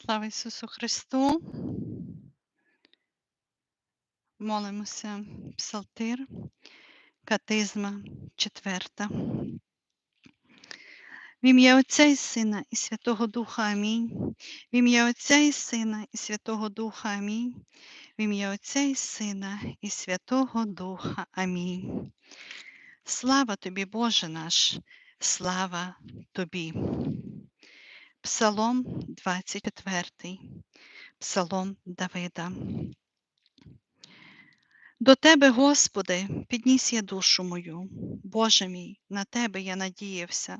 Слава Ісусу Христу! Молимося Псалтир, Катизма четверта. В ім'я Отця і Сина і Святого Духа Амінь. В ім'я Отця і Сина і Святого Духа Амінь. В ім'я Отця і Сина і Святого Духа Амінь. Слава тобі, Боже наш, слава тобі. Псалом 24, Псалом Давида. До Тебе, Господи, підніс я душу мою, Боже мій, на Тебе я надіявся,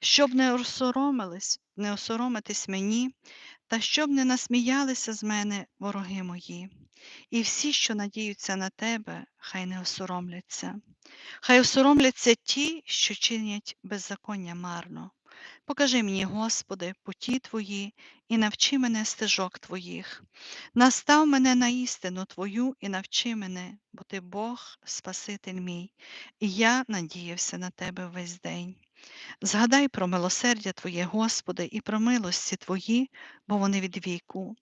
щоб не осоромились, не осоромитись мені, та щоб не насміялися з мене вороги мої. І всі, що надіються на Тебе, хай не осоромляться. Хай осоромляться ті, що чинять беззаконня марно. Покажи мені, Господи, путі Твої і навчи мене стежок Твоїх. Настав мене на істину Твою і навчи мене, бо Ти Бог, Спаситель мій, і я надіявся на Тебе весь день. Згадай про милосердя Твоє, Господи, і про милості Твої, бо вони від віку.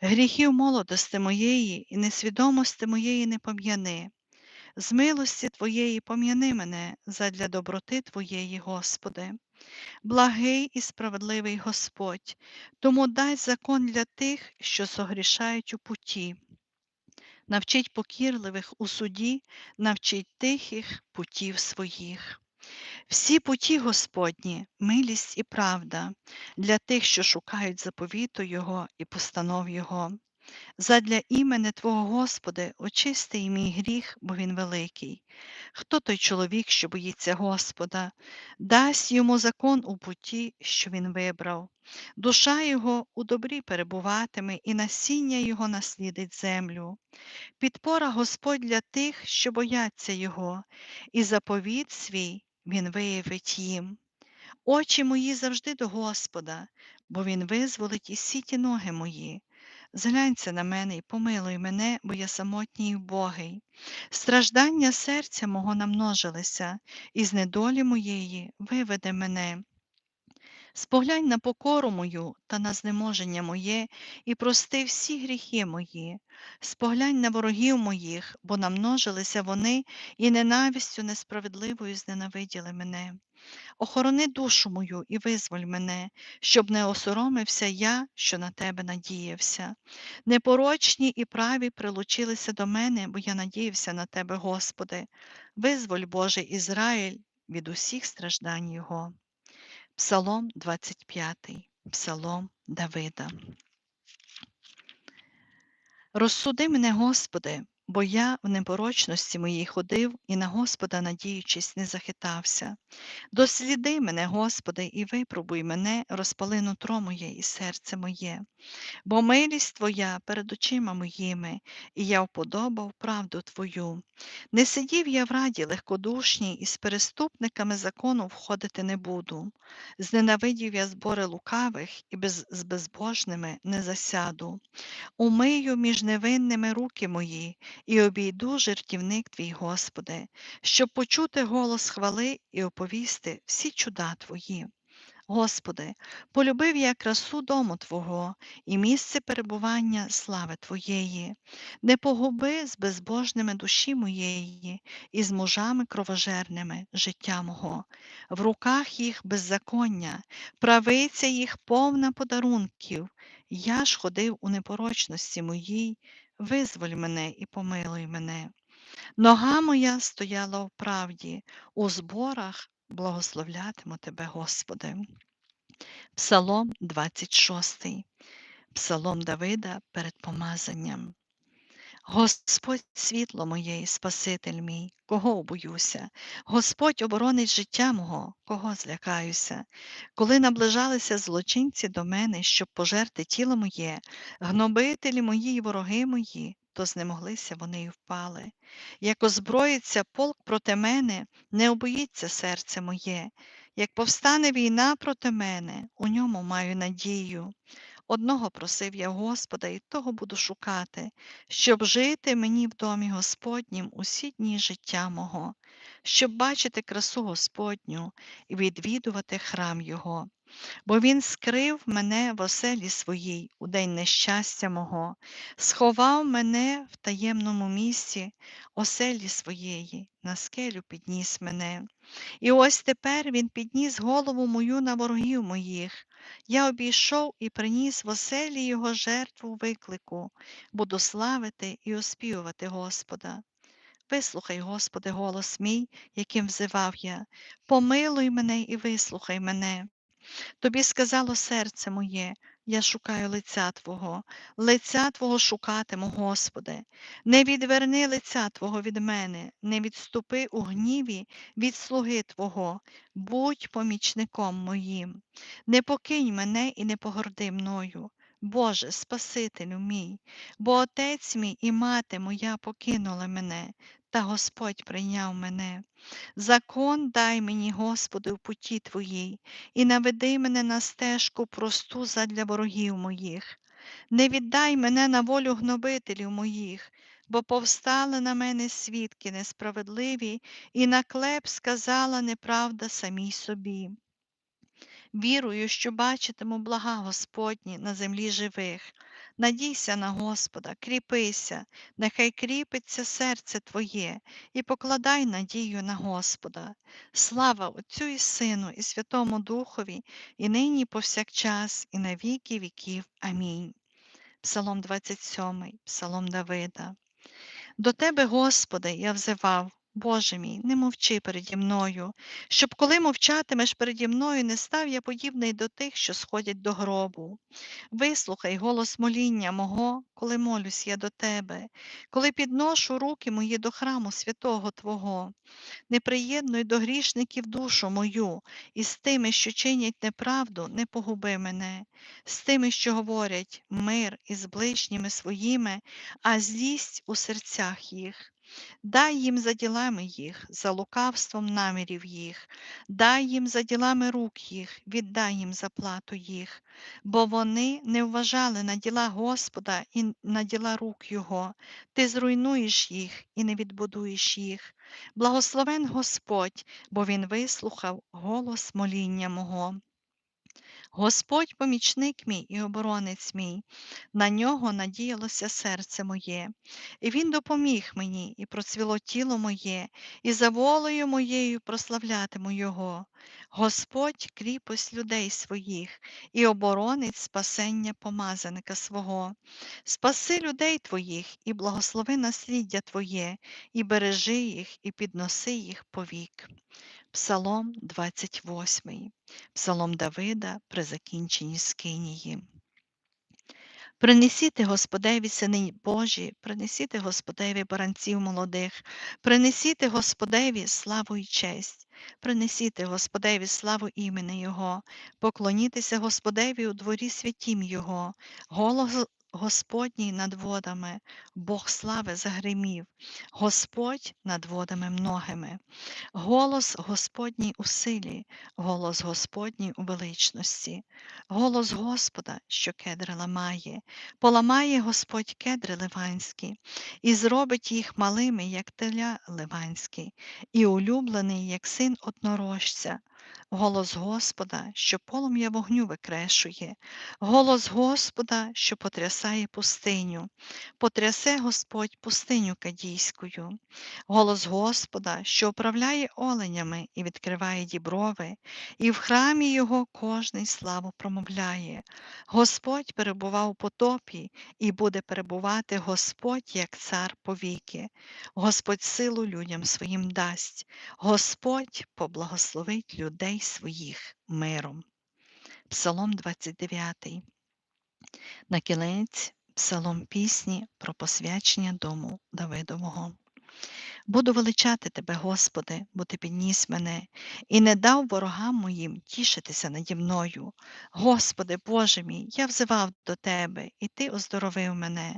Гріхів молодости моєї і несвідомості моєї не пом'яни. З милості Твоєї пом'яни мене задля доброти Твоєї, Господи благий і справедливий Господь, тому дай закон для тих, що согрішають у путі. Навчить покірливих у суді, навчить тихих путів своїх. Всі путі Господні, милість і правда для тих, що шукають заповіту Його і постанов Його. Задля імени Твого Господи, очисти і мій гріх, бо він великий. Хто той чоловік, що боїться Господа, дасть йому закон у путі, що він вибрав. Душа його у добрі перебуватиме, і насіння його наслідить землю. Підпора Господь для тих, що бояться Його, і заповіт свій Він виявить їм. Очі мої завжди до Господа, бо Він визволить із сіті ноги мої. Зглянься на мене і помилуй мене, бо я самотній і вбогий. Страждання серця мого намножилися, і з недолі моєї виведе мене. Споглянь на покору мою та на знеможення моє, і прости всі гріхи мої, споглянь на ворогів моїх, бо намножилися вони і ненавистю несправедливою зненавиділи мене. Охорони душу мою і визволь мене, щоб не осоромився я, що на тебе надіявся. Непорочні і праві прилучилися до мене, бо я надіявся на тебе, Господи. Визволь, Боже Ізраїль, від усіх страждань Його. Псалом 25, Псалом Давида. Розсуди мене, Господи, бо я в непорочності моїй ходив і на Господа, надіючись, не захитався. Досліди мене, Господи, і випробуй мене, розпали нутро моє і серце моє, бо милість Твоя перед очима моїми, і я вподобав правду Твою. Не сидів я в раді легкодушній, і з переступниками закону входити не буду. Зненавидів я збори лукавих і без, з безбожними не засяду. Умию між невинними руки мої і обійду жертівник твій, Господи, щоб почути голос хвали і оповісти всі чуда Твої. Господи, полюбив я красу дому Твого і місце перебування слави Твоєї, не погуби з безбожними душі моєї і з мужами кровожерними життя мого, в руках їх беззаконня, правиця їх повна подарунків. Я ж ходив у непорочності моїй, визволь мене і помилуй мене. Нога моя стояла в правді, у зборах благословлятиму Тебе, Господи. Псалом 26, Псалом Давида перед помазанням. Господь світло моє, і Спаситель мій, кого боюся, Господь оборонить життя мого, кого злякаюся. Коли наближалися злочинці до мене, щоб пожерти тіло моє, гнобителі мої й вороги мої, то знемоглися вони й впали. Як озброїться полк проти мене, не обоїться серце моє. Як повстане війна проти мене, у ньому маю надію. Одного просив я Господа, і того буду шукати, щоб жити мені в домі Господнім усі дні життя мого, щоб бачити красу Господню і відвідувати храм Його. бо Він скрив мене в оселі своїй у день нещастя мого, сховав мене в таємному місці оселі своєї, на скелю підніс мене. І ось тепер Він підніс голову мою на ворогів моїх. Я обійшов і приніс в оселі Його жертву виклику, буду славити і оспівувати Господа. Вислухай, Господи, голос мій, яким взивав я, помилуй мене і вислухай мене. Тобі сказало серце моє, я шукаю лиця Твого, лиця Твого шукатиму, Господи. Не відверни лиця Твого від мене, не відступи у гніві від слуги Твого, будь помічником моїм. Не покинь мене і не погорди мною. Боже, Спасителю мій, бо Отець мій і мати моя покинули мене, та Господь прийняв мене. Закон дай мені, Господи, в путі Твоїй, і наведи мене на стежку просту задля ворогів моїх. Не віддай мене на волю гнобителів моїх, бо повстали на мене свідки несправедливі, і на клеп сказала неправда самій собі. Вірую, що бачитиму блага Господні на землі живих. Надійся на Господа, кріпися, нехай кріпиться серце Твоє, і покладай надію на Господа. Слава Отцю і Сину, і Святому Духові, і нині, повсякчас, і на віки віків. Амінь. Псалом 27, Псалом Давида. До Тебе, Господи, я взивав. Боже мій, не мовчи переді мною, щоб коли мовчатимеш переді мною, не став я подібний до тих, що сходять до гробу. Вислухай голос моління мого, коли молюсь я до тебе, коли підношу руки мої до храму святого Твого. Не приєднуй до грішників душу мою, і з тими, що чинять неправду, не погуби мене, з тими, що говорять мир із ближніми своїми, а злість у серцях їх. Дай їм за ділами їх, за лукавством намірів їх, дай їм за ділами рук їх, віддай їм заплату їх, бо вони не вважали на діла Господа і на діла рук Його, ти зруйнуєш їх і не відбудуєш їх. Благословен Господь, бо Він вислухав голос моління мого. Господь помічник мій і оборонець мій, на нього надіялося серце моє, і Він допоміг мені, і процвіло тіло моє, і за волею моєю прославлятиму Його. Господь кріпость людей своїх і оборонець спасення помазаника свого. Спаси людей твоїх і благослови насліддя Твоє, і бережи їх, і підноси їх повік. Псалом 28, Псалом Давида при закінченні Скинії. Принесіте Господеві сини Божі, принесіте Господеві баранців молодих, принесіте Господеві славу і честь, принесіте Господеві славу імені Його, поклонітеся Господеві у дворі святім Його, голос Господній над водами, Бог слави загримів, Господь над водами многими, голос Господній у силі, голос Господній у величності, голос Господа, що кедри ламає, поламає Господь кедри ливанські, і зробить їх малими, як теля ливанські, і улюблений, як син однорожця. Голос Господа, що полум'я вогню викрешує, голос Господа, що потрясає пустиню, потрясе Господь пустиню кадійською, голос Господа, що управляє оленями і відкриває діброви, і в храмі його кожний славу промовляє. Господь перебував у потопі, і буде перебувати Господь як цар повіки. Господь силу людям своїм дасть, Господь поблагословить людей своїх миром. Псалом 29. На кінець псалом пісні про посвячення дому Давидового. Буду величати Тебе, Господи, бо Ти підніс мене і не дав ворогам моїм тішитися наді мною. Господи, Боже мій, я взивав до Тебе, і Ти оздоровив мене.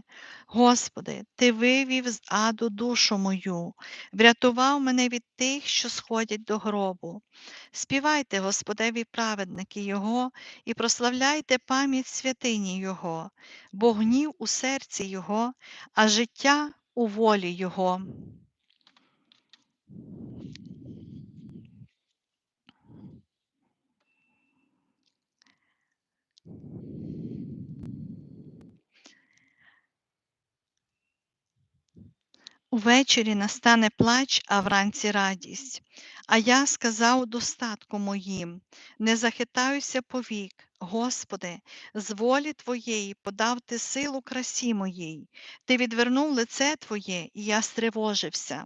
Господи, Ти вивів з аду душу мою, врятував мене від тих, що сходять до гробу. Співайте, Господеві, праведники Його, і прославляйте пам'ять святині Його, бо гнів у серці Його, а життя у волі Його. Увечері настане плач, а вранці радість. А я сказав достатку моїм, не захитаюся повік, Господи, з волі Твоєї подав ти силу красі моїй, Ти відвернув лице Твоє, і я стривожився.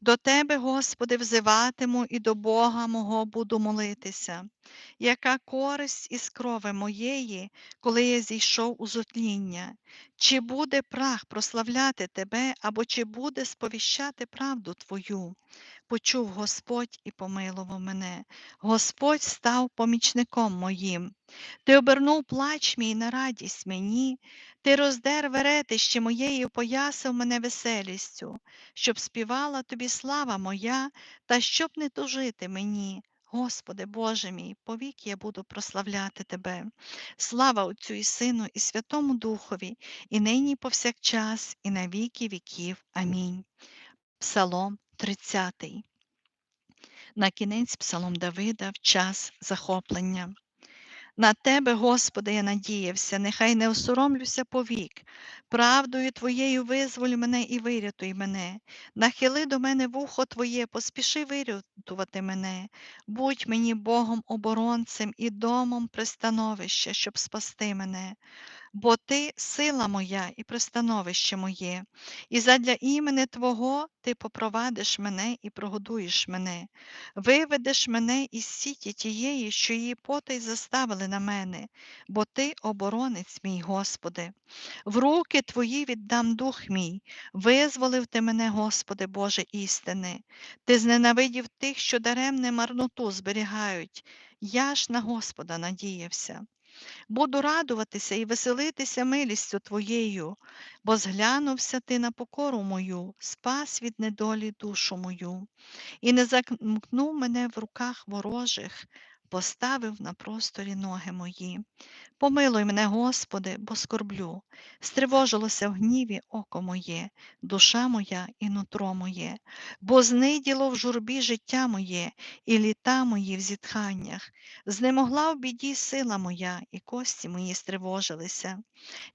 До Тебе, Господи, взиватиму і до Бога мого буду молитися. Яка користь із крови моєї, коли я зійшов у зотління? Чи буде прах прославляти Тебе, або чи буде сповіщати правду Твою? Почув Господь і помилував мене. Господь став помічником моїм. Ти обернув плач мій на радість мені, ти роздер веретище моєї, поясив мене веселістю, щоб співала тобі слава моя, та щоб не тужити мені. Господи, Боже мій, повік я буду прославляти Тебе. Слава Отцю і Сину, і Святому Духові, і нині, і повсякчас, і на віки віків. Амінь. Псалом 30. На кінець Псалом Давида в час захоплення. На Тебе, Господи, я надіявся, нехай не осоромлюся повік. Правдою Твоєю визволь мене і вирятуй мене. Нахили до мене вухо Твоє, поспіши вирятувати мене. Будь мені Богом оборонцем і домом пристановища, щоб спасти мене бо ти сила моя і пристановище моє, і задля імени Твого ти попровадиш мене і прогодуєш мене, виведеш мене із сіті тієї, що її потай заставили на мене, бо ти оборонець мій, Господи. В руки Твої віддам дух мій, визволив ти мене, Господи, Боже істини. Ти зненавидів тих, що даремне марноту зберігають. Я ж на Господа надіявся. Буду радуватися і веселитися милістю Твоєю, бо зглянувся ти на покору мою, спас від недолі душу мою, і не замкнув мене в руках ворожих, поставив на просторі ноги мої. Помилуй мене, Господи, бо скорблю, стривожилося в гніві око моє, душа моя і нутро моє, бо зниділо в журбі життя моє, і літа мої в зітханнях, знемогла в біді сила моя, і кості мої стривожилися.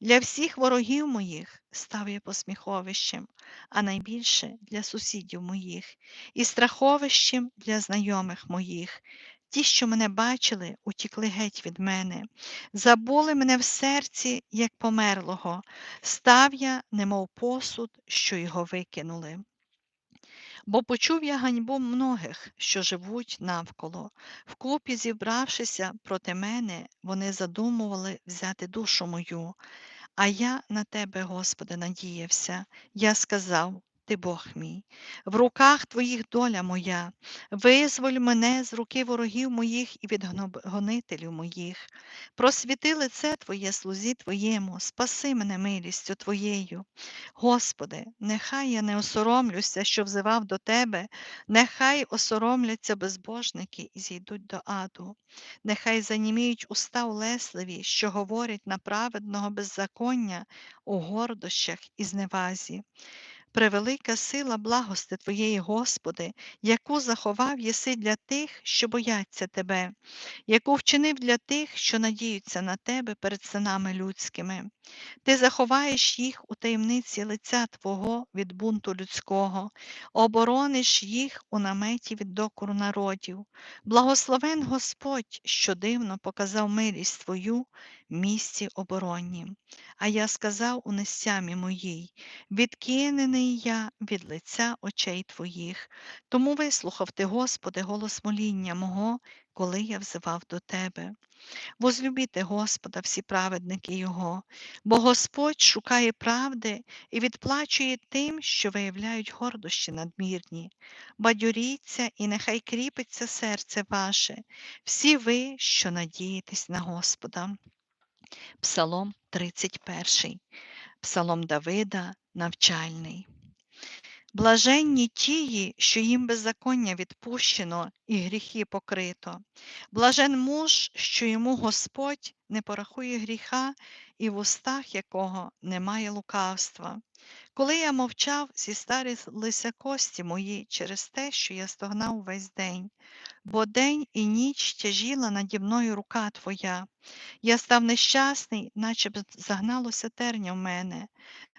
Для всіх ворогів моїх став я посміховищем, а найбільше для сусідів моїх, і страховищем для знайомих моїх. Ті, що мене бачили, утікли геть від мене, забули мене в серці, як померлого, став я, немов посуд, що його викинули. Бо почув я ганьбу многих, що живуть навколо. Вкупі, зібравшися проти мене, вони задумували взяти душу мою. А я на тебе, Господи, надіявся. Я сказав ти Бог мій, в руках Твоїх доля моя, визволь мене з руки ворогів моїх і від гонителів моїх. Просвіти лице Твоє слузі Твоєму, спаси мене милістю Твоєю. Господи, нехай я не осоромлюся, що взивав до Тебе, нехай осоромляться безбожники і зійдуть до аду. Нехай заніміють уста улесливі, що говорять на праведного беззаконня у гордощах і зневазі. Превелика сила благости Твоєї, Господи, яку заховав єси для тих, що бояться Тебе, яку вчинив для тих, що надіються на Тебе перед синами людськими. Ти заховаєш їх у таємниці лиця Твого від бунту людського, оборониш їх у наметі від докору народів. Благословен Господь, що дивно показав милість Твою в місці оборонні. А я сказав у нестямі моїй, відкинений я від лиця очей Твоїх. Тому вислухав Ти, Господи, голос моління мого, коли я взивав до Тебе. Возлюбіте Господа, всі праведники Його, бо Господь шукає правди і відплачує тим, що виявляють гордощі надмірні. Бадьоріться і нехай кріпиться серце ваше, всі ви, що надієтесь на Господа. Псалом 31, Псалом Давида, навчальний. Блаженні тії, що їм беззаконня відпущено і гріхи покрито. Блажен муж, що йому Господь не порахує гріха, і в устах якого немає лукавства. Коли я мовчав, зістарилися кості мої через те, що я стогнав весь день, бо день і ніч тяжіла наді мною рука Твоя. Я став нещасний, наче б загналося терня в мене.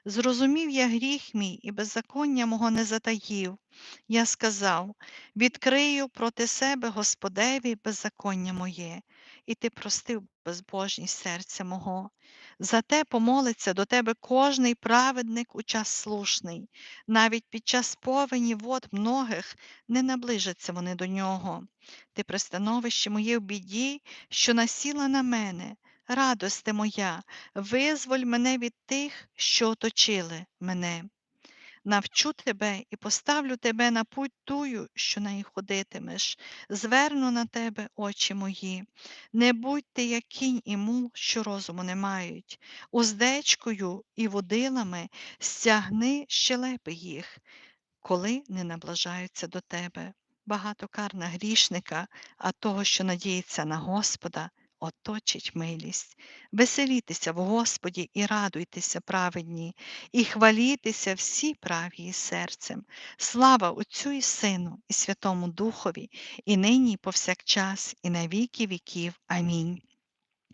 Зрозумів я гріх мій і беззаконня мого не затаїв. Я сказав: відкрию проти себе Господеві беззаконня моє, і ти простив безбожність серця мого. Зате помолиться до тебе кожний праведник у час слушний, навіть під час повені вод многих не наближаться вони до нього. Ти пристановище моє в біді, що насіла на мене, радосте моя, визволь мене від тих, що оточили мене. Навчу тебе і поставлю тебе на путь тую, що неї ходитимеш, зверну на тебе очі мої. Не будь ти, як кінь і мул, що розуму не мають. Уздечкою і водилами стягни щелепи їх, коли не наближаються до тебе. Багато кар на грішника, а того, що надіється на Господа, оточить милість. Веселітеся в Господі і радуйтеся, праведні, і хвалітеся всі праві із серцем. Слава Отцю і Сину, і Святому Духові, і нині, і повсякчас, і на віки віків. Амінь.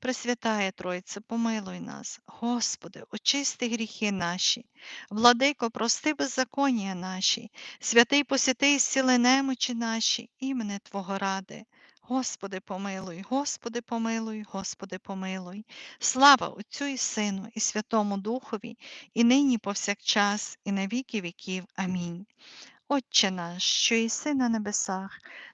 Пресвятає Тройце, помилуй нас, Господи, очисти гріхи наші, владико, прости беззаконня наші, святий посіти і зціли немочі наші, імене Твого ради. Господи, помилуй, Господи, помилуй, Господи, помилуй. Слава Отцю і Сину, і Святому Духові, і нині, повсякчас, і на віки віків. Амінь. Отче наш, що єси на небесах,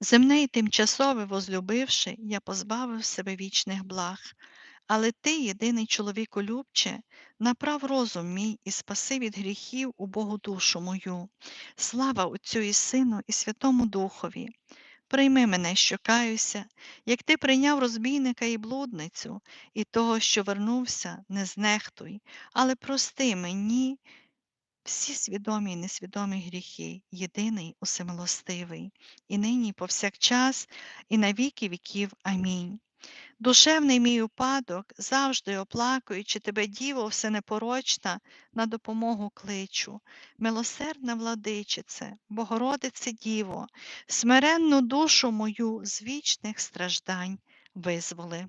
Земне й тимчасове возлюбивши, я позбавив себе вічних благ, але ти, єдиний чоловіколюбче, направ розум мій і спаси від гріхів у Богу душу мою. Слава Отцю і Сину, і Святому Духові. Прийми мене, що каюся, як ти прийняв розбійника і блудницю, і того, що вернувся, не знехтуй, але прости мені всі свідомі і несвідомі гріхи, єдиний усемилостивий, і нині, і повсякчас, і на віки віків. Амінь. Душевний мій упадок, завжди оплакуючи тебе, Діво, всенепорочна, на допомогу кличу, милосердна владичице, Богородице Діво, смиренну душу мою з вічних страждань визволи.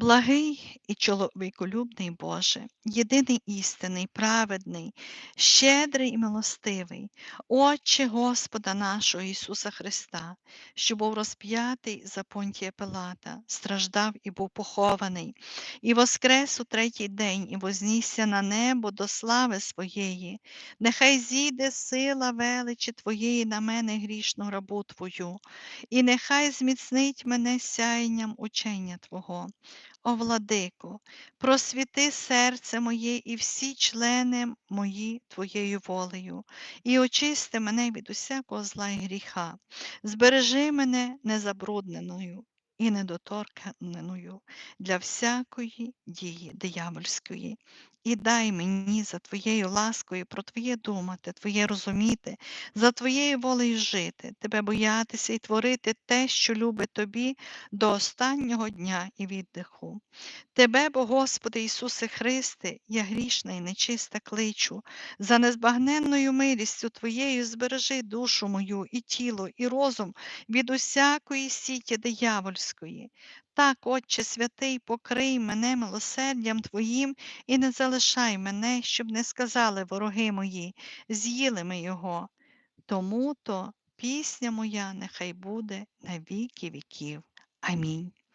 Благий і чоловіколюбний Боже, єдиний істинний, праведний, щедрий і милостивий, Отче Господа нашого Ісуса Христа, що був розп'ятий за понтія Пилата, страждав і був похований, і воскрес у третій день, і вознісся на небо до слави своєї, нехай зійде сила величі Твоєї на мене грішну рабу Твою, і нехай зміцнить мене сяєнням учення Твого. О владико, просвіти серце моє і всі члени мої Твоєю волею, і очисти мене від усякого зла і гріха, збережи мене незабрудненою і недоторканою для всякої дії диявольської. І дай мені за Твоєю ласкою про Твоє думати, Твоє розуміти, за Твоєю волею жити, Тебе боятися і творити те, що любить Тобі до останнього дня і віддиху. Тебе, бо, Господи Ісусе Христе, я грішна і нечиста кличу, за незбагненною милістю Твоєю збережи душу мою, і тіло, і розум від усякої сіті диявольської. Так, Отче святий, покрий мене милосердям Твоїм і не залишай мене, щоб не сказали вороги мої, з'їли ми його. Тому то пісня моя нехай буде на віки віків. Амінь.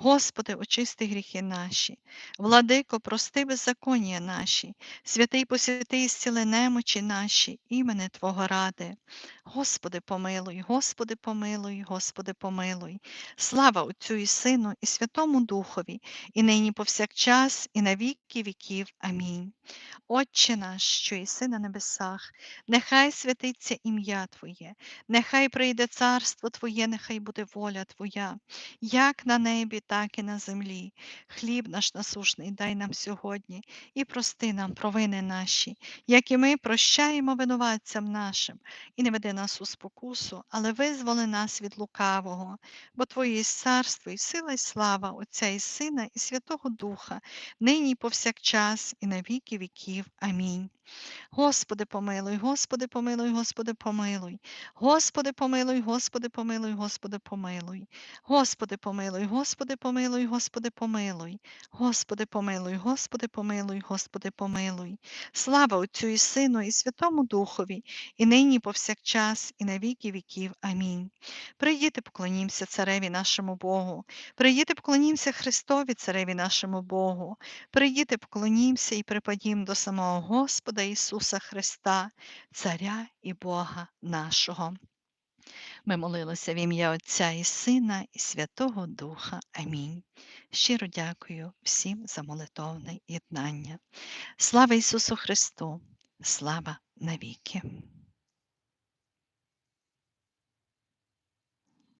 Господи, очисти гріхи наші, владико, прости беззаконня наші, святий посвяти і зціли немочі наші, імене Твого ради. Господи, помилуй, Господи, помилуй, Господи, помилуй. Слава Отцю і Сину, і Святому Духові, і нині повсякчас, і на віки віків. Амінь. Отче наш, що єси на небесах, нехай святиться ім'я Твоє, нехай прийде царство Твоє, нехай буде воля Твоя, як на небі, так і на землі. Хліб наш насушний дай нам сьогодні і прости нам провини наші, як і ми прощаємо винуватцям нашим, і не веди нас у спокусу, але визволи нас від лукавого, бо Твоє є царство, і сила, і слава Отця і Сина, і Святого Духа, нині і повсякчас, і на віки віків. Амінь. Господи, помилуй, Господи, помилуй, Господи, помилуй. Господи, помилуй, Господи, помилуй, Господи, помилуй. Господи, помилуй, Господи, помилуй, Господи, помилуй. Господи, помилуй, Господи, помилуй, Господи, помилуй. Слава Отцю і Сину, і Святому Духові, і нині, повсякчас, і на віки віків. Амінь. Прийдіте, поклонімося цареві нашому Богу. Прийдіте, поклонімося Христові, цареві нашому Богу. Прийдіте, поклонімося і припадім до самого Господа Ісуса Христа, Царя і Бога нашого. Ми молилися в ім'я Отця і Сина, і Святого Духа. Амінь. Щиро дякую всім за молитовне єднання. Слава Ісусу Христу! Слава навіки!